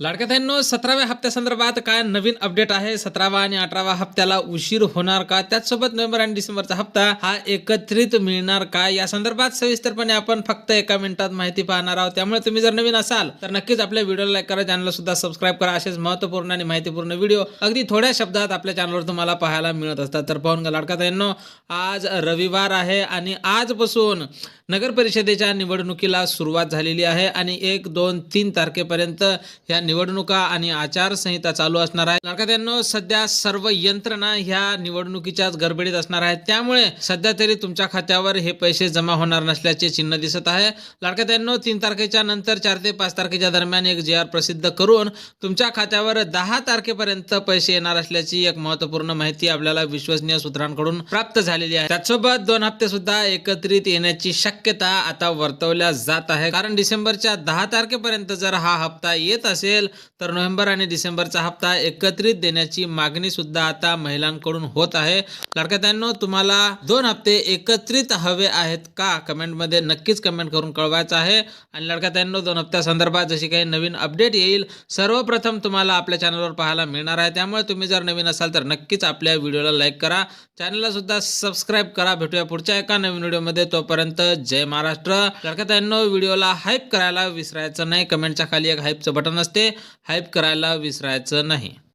लाडक्याताईंनो सतराव्या हप्त्यासंदर्भात काय नवीन अपडेट आहे? सतरावा आणि अठरावा हप्त्याला उशीर होणार का? त्याचसोबत नोव्हेंबर आणि डिसेंबरचा हप्ता हा एकत्रित मिळणार का? या संदर्भात सविस्तरपणे आपण फक्त एका मिनिटात माहिती पाहणार आहोत. त्यामुळे तुम्ही जर नवीन असाल तर नक्कीच आपल्या व्हिडिओला लाईक करा चॅनलला सुद्धा सबस्क्राईब करा. असेच महत्त्वपूर्ण आणि माहितीपूर्ण व्हिडिओ अगदी थोड्या शब्दात आपल्या चॅनलवर तुम्हाला पाहायला मिळत असतात. तर पाहून घ्या लाडकाताईंनो आज रविवार आहे आणि आजपासून नगर परिषदेच्या निवडणुकीला सुरुवात झालेली आहे आणि एक दोन तीन तारखेपर्यंत ह्या निवडणुका आणि आचारसंहिता चालू असणार आहे. लाडकात्यांनो सध्या सर्व यंत्रणा ह्या निवडणुकीच्याच गडबडीत असणार आहेत. त्यामुळे सध्या तरी तुमच्या खात्यावर हे पैसे जमा होणार नसल्याचे चिन्ह दिसत आहे. लाडक्यात्यांनो तीन तारखेच्या नंतर चार ते पाच तारखेच्या दरम्यान एक जे आर प्रसिद्ध करून तुमच्या खात्यावर दहा तारखेपर्यंत पैसे येणार असल्याची एक महत्त्वपूर्ण माहिती आपल्याला विश्वसनीय सूत्रांकडून प्राप्त झालेली आहे. त्याचसोबत दोन हप्ते सुद्धा एकत्रित येण्याची शक्यता आता वर्तवल्या जात आहे. कारण डिसेंबरच्या दहा तारखेपर्यंत जर हा हप्ता येत असेल तर नोव्हेंबर आणि डिसेंबरचा हप्ता एकत्रित देण्याची मागणी सुद्धा आता महिलांकडून होत आहे. लाडक्यात्यांनो तुम्हाला दोन हप्ते एकत्रित हवे आहेत का? कमेंटमध्ये नक्कीच कमेंट करून कळवायचं आहे. आणि लाडक्यात्यांनो दोन हप्त्या संदर्भात जशी काही नवीन अपडेट येईल सर्वप्रथम तुम्हाला आपल्या चॅनलवर पाहायला मिळणार आहे. त्यामुळे तुम्ही जर नवीन असाल तर नक्कीच आपल्या व्हिडिओला लाईक करा. चॅनलला सुद्धा सबस्क्राईब करा. भेटूया पुढच्या एका नवीन व्हिडिओमध्ये. तोपर्यंत जय महाराष्ट्र. लाडक्यात्यांनो व्हिडिओला हाईप करायला विसरायचं नाही. कमेंटच्या खाली एक हाईपचं बटन असते. हाईप करायला विसरायचं नाही.